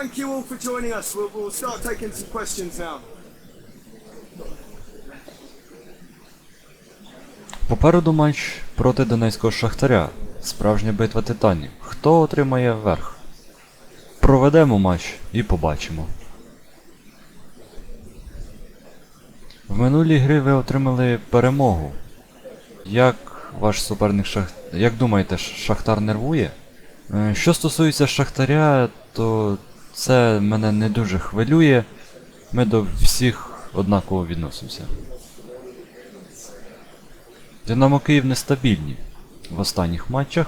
thank you all for joining us. We'll, we'll start taking some questions now. Попереду матч проти Донецького Шахтаря. Справжня битва титанів. Хто отримає верх? Проведемо матч і побачимо. В минулій грі ви отримали перемогу. Як ваш суперник Шах... Як думаєте, Шахтар нервує? Е, Що стосується Шахтаря, то це мене не дуже хвилює. Ми до всіх однаково відносимося. Динамо Київ нестабільні в останніх матчах.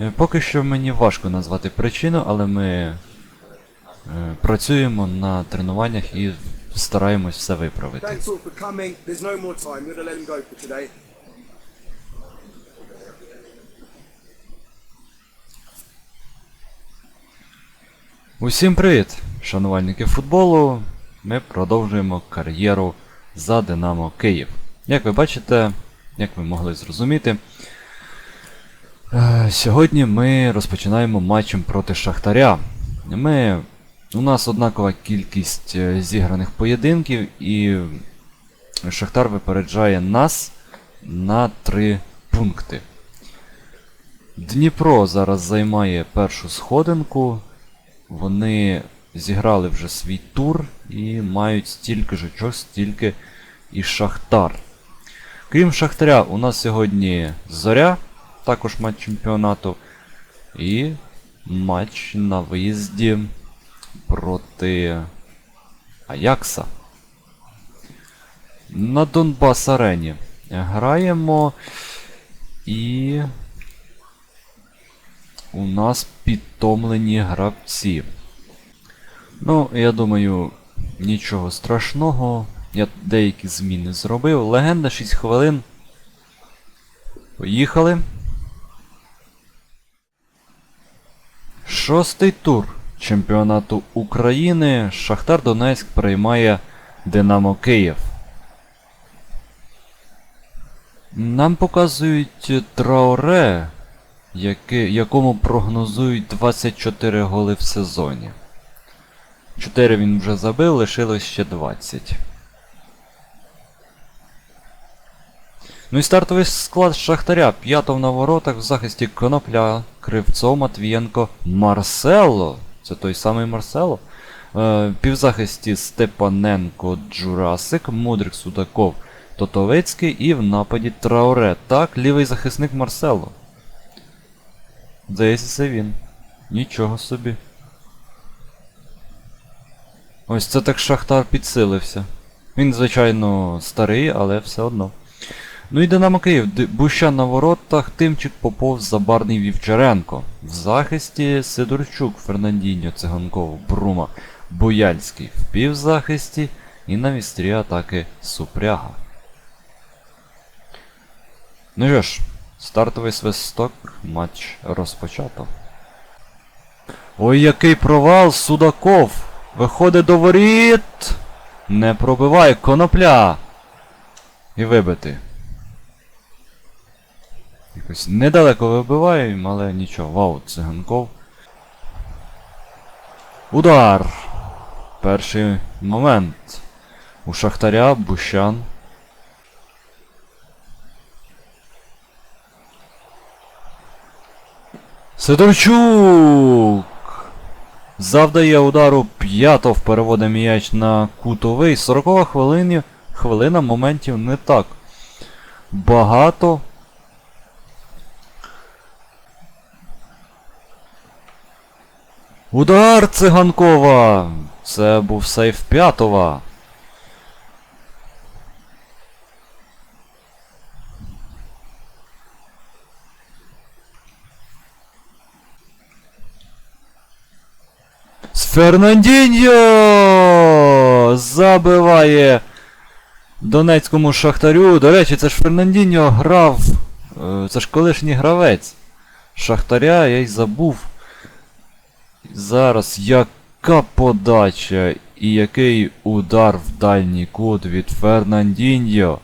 Е, Поки що мені важко назвати причину, але ми е, працюємо на тренуваннях і стараємось все виправити. Усім привіт, шанувальники футболу. Ми продовжуємо кар'єру за Динамо Київ. Як ви бачите, як ви могли зрозуміти, е, сьогодні ми розпочинаємо матчем проти Шахтаря. Ми, у нас однакова кількість е, зіграних поєдинків, і Шахтар випереджає нас на 3 пункти. Дніпро зараз займає першу сходинку. Вони зіграли вже свій тур і мають стільки ж очок, стільки і Шахтар. Крім Шахтаря, у нас сьогодні Зоря, також матч чемпіонату. І матч на виїзді проти Аякса. На Донбас Арені граємо і у нас підтомлені гравці. Ну, я думаю, нічого страшного. Я деякі зміни зробив. Легенда 6 хвилин. Поїхали. Шостий тур чемпіонату України. Шахтар Донецьк приймає Динамо Київ. Нам показують Трауре, яке, якому прогнозують 24 голи в сезоні. 4 він вже забив, лишилось ще 20. Ну і стартовий склад Шахтаря. П'ятов на воротах в захисті Конопля, Кривцов, Матвієнко, Марсело. Це той самий Марсело. Е, півзахисті Степаненко, Джурасик, Мудрик Судаков, Тотовецький і в нападі Трауре. Так, лівий захисник Марсело. Здається, це він. Нічого собі. Ось це так Шахтар підсилився. Він, звичайно, старий, але все одно. Ну і Динамо Київ. Бущан на воротах, Тимчик Попов, Забарний Вівчаренко. В захисті Сидорчук, Фернандіньо, Циганков, Брума, Бояльський. В півзахисті і на вістрі атаки Супряга. Ну що ж, стартовий свисток, матч розпочато. Ой, який провал! Судаков! Виходить до воріт! Не пробиває конопля! І вибити. Якось недалеко вибиваємо, але нічого. Вау, циганков. Удар! Перший момент. У Шахтаря Бущан. Сидорчук! Завдає удару П'ятов, переводить м'яч на кутовий. 40 хвилина, хвилина моментів не так. Багато. Удар циганкова! Це був сейф П'ятова. Фернандіньо! Забиває Донецькому Шахтарю. До речі, це ж Фернандіньо грав. е, Це ж колишній гравець. Шахтаря, я й забув. Зараз яка подача і який удар в дальній кут від Фернандіньо.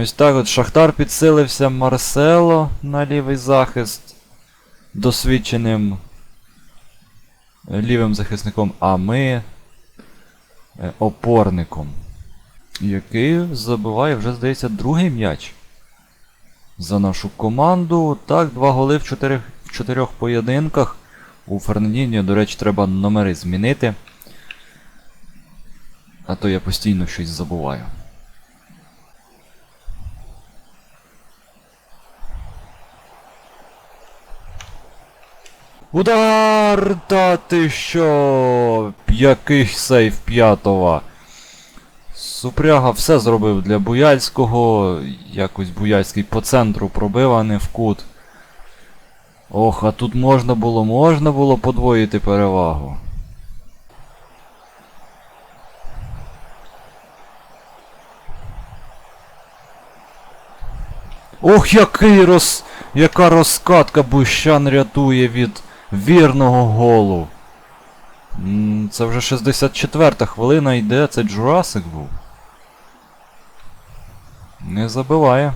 Ось так от Шахтар підсилився Марсело на лівий захист досвідченим лівим захисником, а ми е, опорником, який забиває вже, здається, другий м'яч за нашу команду. Так, два голи в чотирьох, в чотирьох поєдинках. У Фернандіньо, до речі, треба номери змінити. А то я постійно щось забуваю. Удар! Та ти що? Який сейф п'ятого. Супряга все зробив для Буяльського. Якось Буяльський по центру пробив, а не в кут. Ох, а тут можна було, можна було подвоїти перевагу. Ох, який роз... яка розкатка Бущан рятує від вірного голу. Це вже 64-та хвилина йде, це Джурасик був. Не забиває.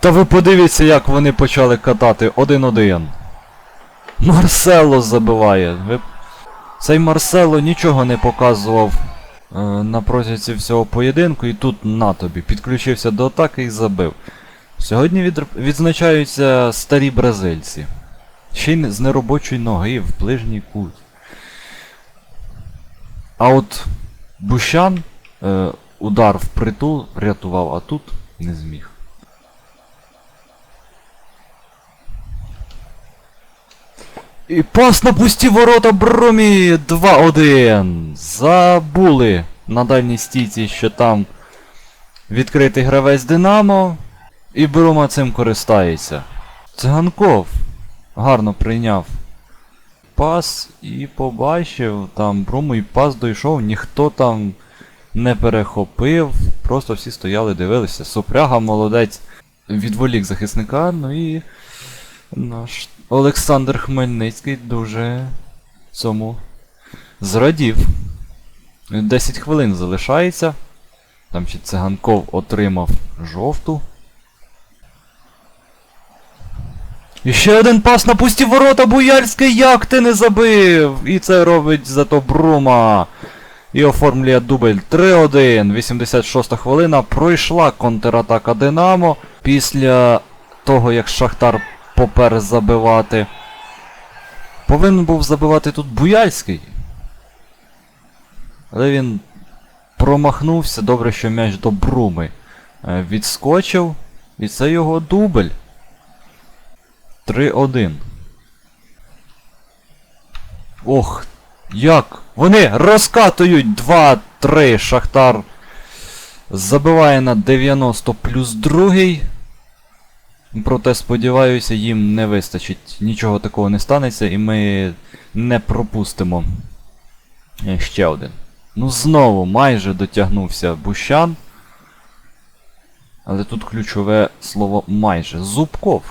Та ви подивіться, як вони почали катати один-один. Марсело забиває. Ви... Цей Марсело нічого не показував на протязі всього поєдинку, і тут на тобі. Підключився до атаки і забив. Сьогодні від... відзначаються старі бразильці. Ще й з неробочої ноги в ближній кут. А от Бущан е, удар в притул рятував, а тут не зміг. І пас на пусті ворота Брумі 2-1. Забули на дальній стійці, що там відкритий гравець Динамо. І Брума цим користається. Циганков гарно прийняв пас і побачив, там Бруму і пас дійшов, ніхто там не перехопив, просто всі стояли, дивилися. Супряга молодець відволік захисника, ну і наш Олександр Хмельницький дуже цьому зрадів. 10 хвилин залишається. Там ще циганков отримав жовту. І ще один пас на пусті ворота Буяльський, як ти не забив! І це робить зато Брума. І оформлює дубль 3-1. 86 хвилина. Пройшла контратака Динамо. Після того, як Шахтар попер забивати. Повинен був забивати тут Буяльський. Але він промахнувся. Добре, що м'яч до Бруми е, відскочив. І це його дубль. 3-1. Ох, як? Вони розкатують 2-3. Шахтар забиває на 90 плюс другий. Проте, сподіваюся, їм не вистачить. Нічого такого не станеться і ми не пропустимо. Е, Ще один. Ну знову майже дотягнувся Бущан. Але тут ключове слово майже. Зубков.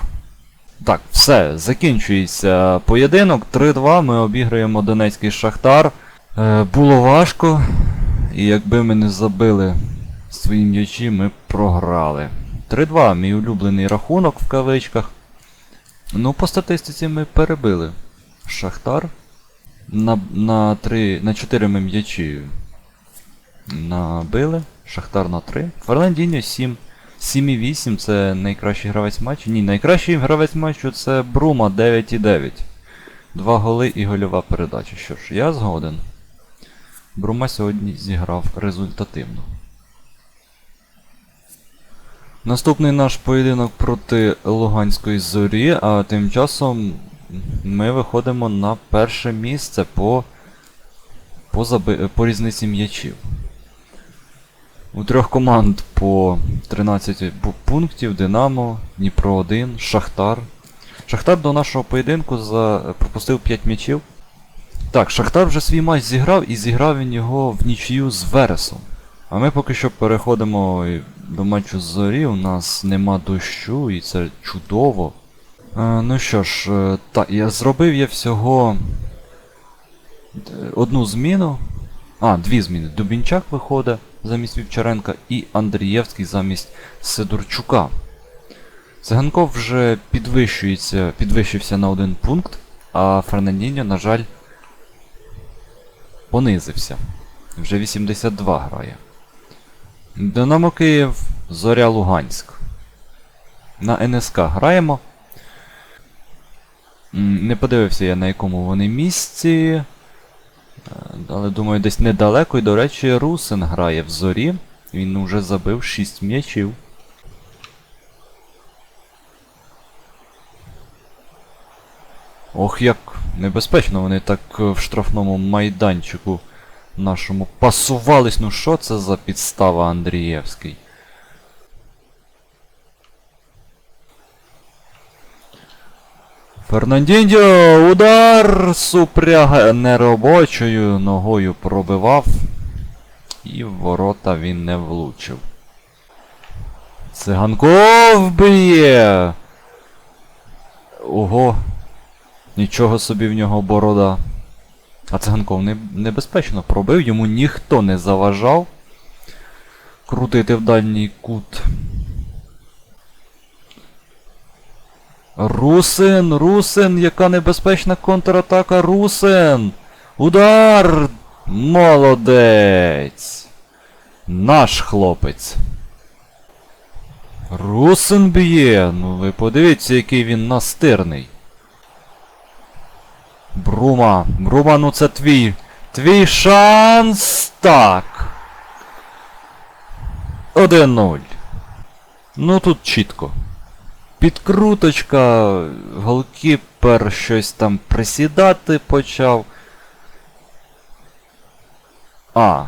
Так, все, закінчується поєдинок. 3-2. Ми обіграємо Донецький Шахтар. Е, було важко. І якби ми не забили свої м'ячі, ми програли. 3-2, мій улюблений рахунок в кавичках. Ну, по статистиці ми перебили. Шахтар. На, на, 3, на 4 ми м'ячі набили. Шахтар на 3. Ферландіньо 7. 7,8 це найкращий гравець матчу. Ні, найкращий гравець матчу це Брума 9,9. Два голи і гольова передача. Що ж, я згоден. Брума сьогодні зіграв результативно. Наступний наш поєдинок проти Луганської зорі, а тим часом ми виходимо на перше місце по, по, заби... по різниці м'ячів. У трьох команд по 13 пунктів Динамо, Дніпро 1, Шахтар. Шахтар до нашого поєдинку за... пропустив 5 м'ячів. Так, Шахтар вже свій матч зіграв і зіграв він його в нічию з Вересом. А ми поки що переходимо до матчу зорі. У нас нема дощу, і це чудово. Е, ну що ж, е, так, я зробив я всього е, одну зміну. А, дві зміни. Дубінчак виходить замість Вівчаренка і Андрієвський замість Сидорчука. Циганков вже підвищується, підвищився на один пункт, а Фернандіньо, на жаль, понизився. Вже 82 грає. Динамо Київ, Зоря Луганськ. На НСК граємо. Не подивився я на якому вони місці. Е, Але думаю, десь недалеко. І, до речі, Русин грає в зорі. Він вже забив 6 м'ячів. Ох, як небезпечно вони так в штрафному майданчику нашому пасувались. Ну що це за підстава Андрієвський? Фернандіньо, удар! Супряга неробочою ногою пробивав. І в ворота він не влучив. Циганков б'є! Ого! Нічого собі в нього борода. А циганков не, небезпечно пробив, йому ніхто не заважав крутити в дальній кут. Русин, Русин, яка небезпечна контратака, Русин! Удар! Молодець! Наш хлопець. Русин б'є. Ну ви подивіться, який він настирний. Брума, Брума, ну це твій. Твій шанс. Так. 1-0. Ну тут чітко. Підкруточка, голкіпер щось там присідати почав. А.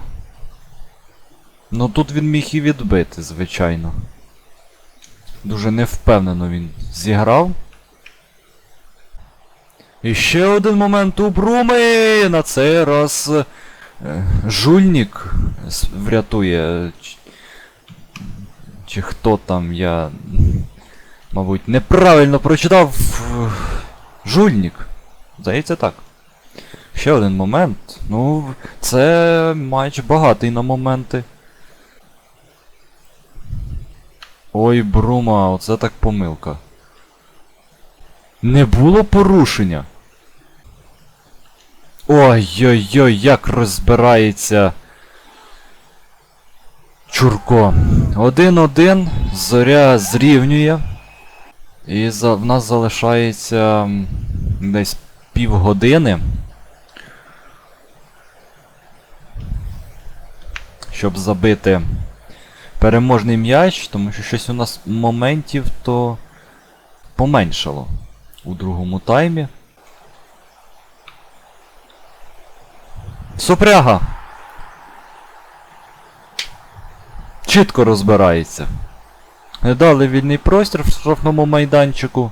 Ну тут він міг і відбити, звичайно. Дуже невпевнено він зіграв. І ще один момент у Бруми! На цей раз е, жульник врятує. Чи, чи хто там я. Мабуть, неправильно прочитав. Жульник. Здається так. Ще один момент. Ну, це матч багатий на моменти. Ой, Брума, оце так помилка. Не було порушення. Ой-ой-ой, як розбирається. Чурко. 1-1. Зоря зрівнює. І за, в нас залишається десь півгодини. Щоб забити переможний м'яч, тому що щось у нас моментів то поменшало у другому таймі. Супряга! Чітко розбирається. Дали вільний простір в штрафному майданчику.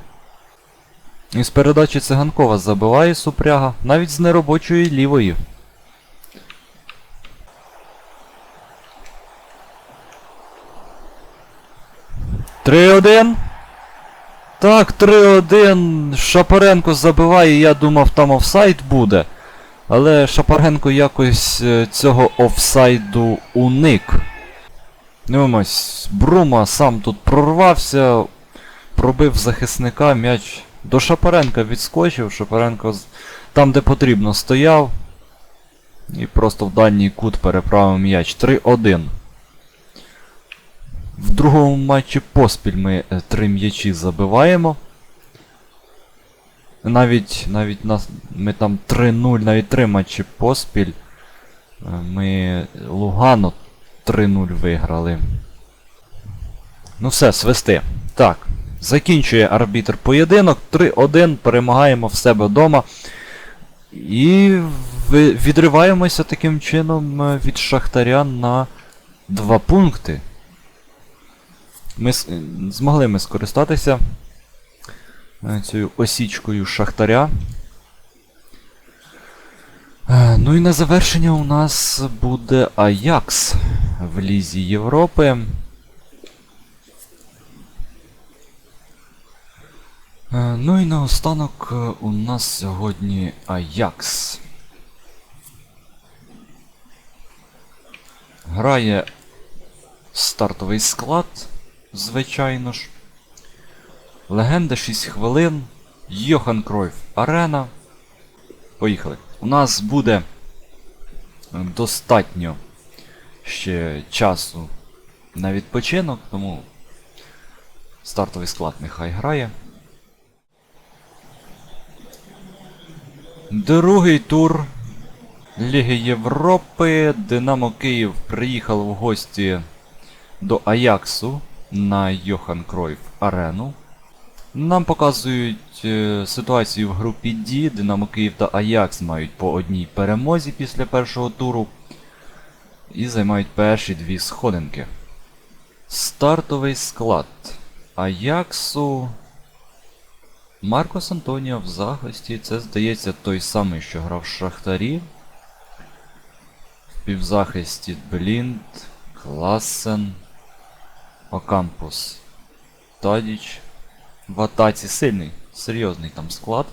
І з передачі циганкова забиває Супряга, навіть з неробочої лівої. Три один. Так, 3-1. Шапаренко забиває, я думав там офсайд буде. Але Шапаренко якось е, цього офсайду уник. Дивимось, Брума сам тут прорвався, пробив захисника, м'яч до Шапаренка відскочив, Шапаренко там, де потрібно, стояв. І просто в дальній кут переправив м'яч. 3-1. В другому матчі поспіль ми е, три м'ячі забиваємо. Навіть навіть нас, ми там 3-0, навіть три матчі поспіль. е, Ми Лугану 3-0 виграли. Ну все, свисти. Так. Закінчує арбітр поєдинок. 3-1. Перемагаємо в себе вдома. І відриваємося таким чином е, від Шахтаря на 2 пункти. Ми змогли ми скористатися е, цією осічкою Шахтаря. Е, Ну і на завершення у нас буде Аякс в Лізі Європи. Е, Ну і наостанок у нас сьогодні Аякс. Грає стартовий склад, звичайно ж. Легенда 6 хвилин. Йохан Кройф Арена. Поїхали. У нас буде достатньо ще часу на відпочинок, тому стартовий склад нехай грає. Другий тур Ліги Європи. Динамо Київ приїхав в гості до Аяксу на Йохан Кройф Арену. Нам показують е, ситуацію в групі D. Динамо Київ та Аякс мають по одній перемозі після першого туру. І займають перші дві сходинки. Стартовий склад Аяксу. Маркос Антоніо в захисті. Це, здається, той самий, що грав в Шахтарі. В півзахисті Блінд, Классен, Окампус, Тадіч. В атаці сильний, серйозний там склад.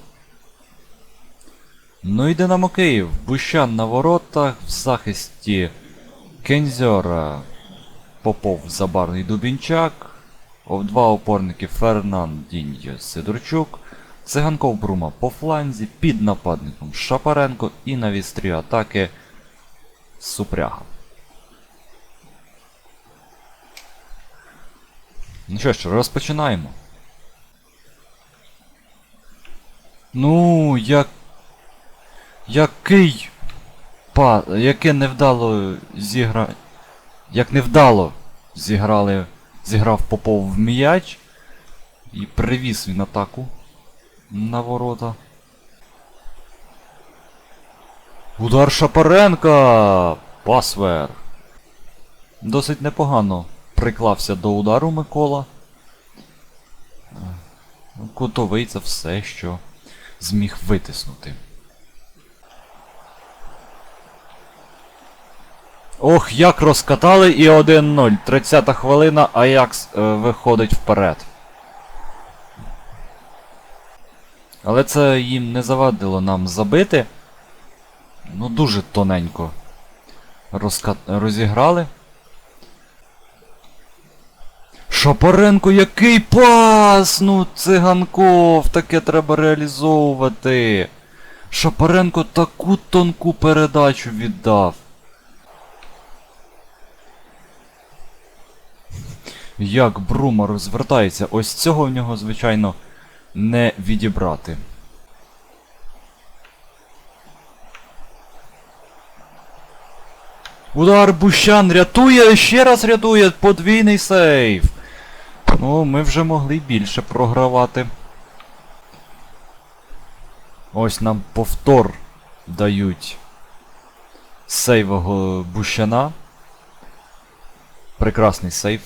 Ну і Динамо Київ. Бущан на воротах, в захисті Кензьора, Попов, Забарний Дубінчак. Два опорники Фернандіньо Сидорчук. Циганков Брума по фланзі, під нападником Шапаренко і на вістрі атаки Супряга. Ну що ж, розпочинаємо. Ну, як. Який. Па. Яке невдало зігра. Як невдало зіграли. Зіграв Попов в м'яч. І привіз він атаку на ворота. Удар Шапаренка! Пасвер. Досить непогано приклався до удару Микола. Кутовий це все, що зміг витиснути. Ох, як розкатали і 1-0. 30 хвилина, Аякс е, виходить вперед. Але це їм не завадило нам забити. Ну, дуже тоненько розка... розіграли. Шапаренко, який пас! Ну, циганков, таке треба реалізовувати. Шапаренко таку тонку передачу віддав. Як Брума розвертається, ось цього в нього, звичайно, не відібрати. Удар Бущан рятує, ще раз рятує, подвійний сейв. Ну, ми вже могли більше програвати. Ось нам повтор дають сейвого Бущана. Прекрасний сейв.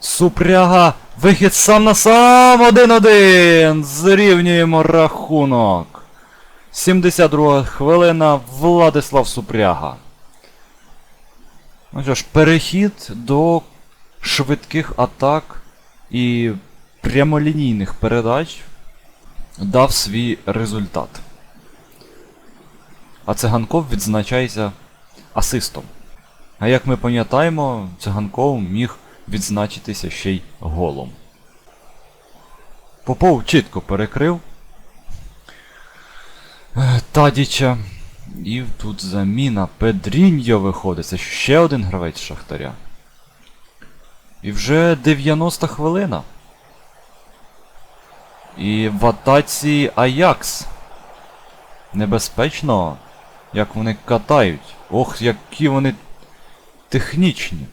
Супряга! Вихід сам на сам! 1-1! Зрівнюємо рахунок. 72 хвилина Владислав Супряга. Ну що ж, перехід до швидких атак і прямолінійних передач дав свій результат. А циганков відзначається асистом. А як ми пам'ятаємо, циганков міг відзначитися ще й голом. Попов чітко перекрив е, Тадіча. І тут заміна Педріньо виходить. Це ще один гравець Шахтаря. І вже 90 хвилина. І в атаці Аякс. Небезпечно, як вони катають. Ох, які вони технічні.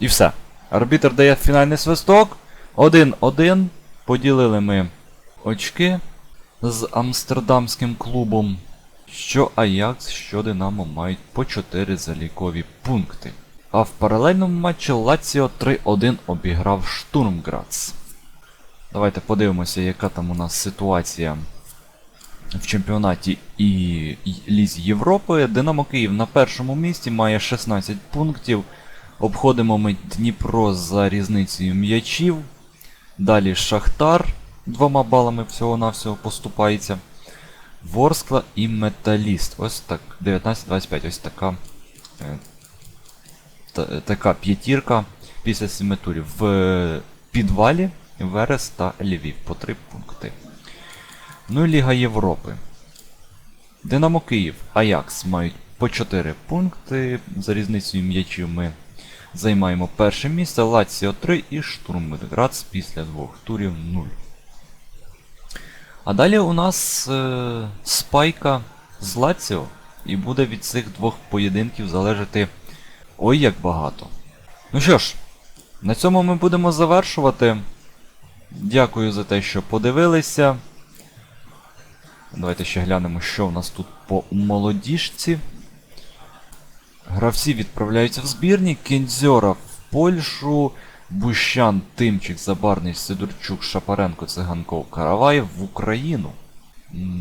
І все. Арбітр дає фінальний свисток. 1-1. Поділили ми очки з Амстердамським клубом. Що Аякс, що Динамо мають по 4 залікові пункти. А в паралельному матчі Лаціо 3-1 обіграв Штурмграц. Давайте подивимося, яка там у нас ситуація в чемпіонаті і Лізі Європи. Динамо Київ на першому місці має 16 пунктів. Обходимо ми Дніпро за різницею м'ячів. Далі Шахтар двома балами всього-навсього поступається. Ворскла і Металіст. Ось так. 19-25. Ось така. Е, та- така п'ятірка після семи турів. В е, підвалі Верес та Львів по 3 пункти. Ну і Ліга Європи. Динамо Київ, Аякс мають по 4 пункти. За різницею м'ячів ми займаємо перше місце. Лаціо 3 і Штурм Белградс після двох турів 0. А далі у нас е, спайка з Лаціо. І буде від цих двох поєдинків залежати ой як багато. Ну що ж, на цьому ми будемо завершувати. Дякую за те, що подивилися. Давайте ще глянемо, що в нас тут по молодіжці. Гравці відправляються в збірні. Кінзьора в Польщу. Бущан, Тимчик, Забарний, Сидорчук, Шапаренко, Циганков, Караваєв в Україну.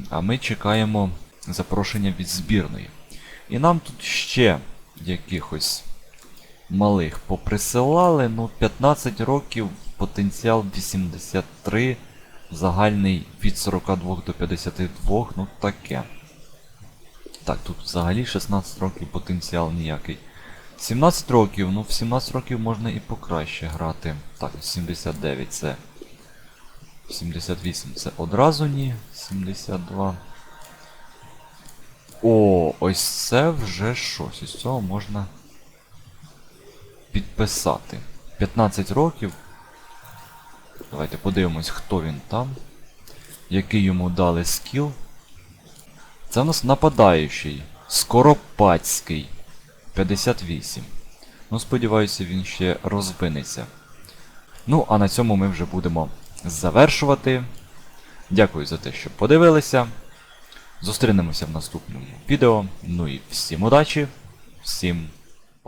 А ми чекаємо запрошення від збірної. І нам тут ще якихось малих поприсилали. Ну, 15 років, потенціал 83, загальний від 42 до 52, ну таке. Так, тут взагалі 16 років потенціал ніякий. 17 років, ну в 17 років можна і покраще грати. Так, 79 це. 78 це одразу ні. 72. О, ось це вже щось. Із цього можна підписати. 15 років. Давайте подивимось, хто він там. Який йому дали скіл. Це у нас нападаючий. Скоропадський. 58. Ну, сподіваюся, він ще розвинеться. Ну, а на цьому ми вже будемо завершувати. Дякую за те, що подивилися. Зустрінемося в наступному відео. Ну і всім удачі, всім